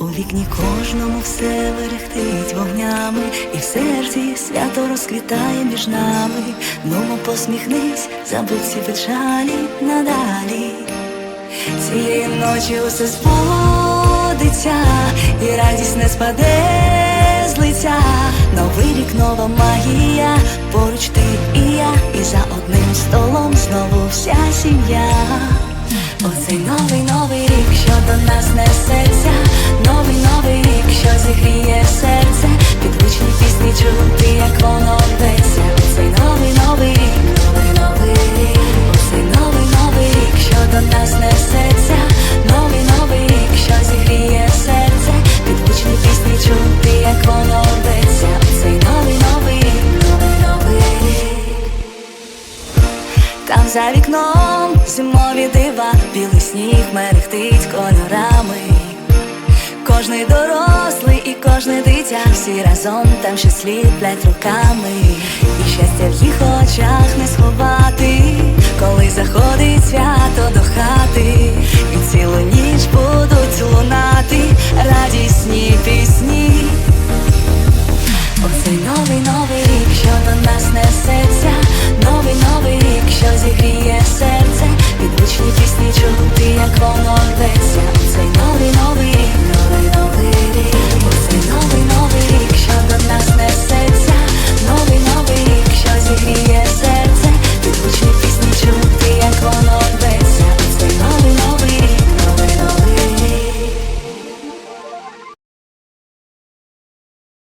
У вікні кожному все мерехтить вогнями, і в серці свято розквітає між нами. Нумо посміхнись, забудь всі печалі надалі. Цієї ночі усе збудеться, і радість не спаде з лиця. Новий рік, нова магія, поруч ти і я, і за одним столом знову вся сім'я. Оцей новий новий за вікном, зимові дива, білий сніг мерехтить кольорами. Кожний дорослий і кожне дитя всі разом там ще сліплять руками, і щастя в їх очах не сховати, коли заходить свято до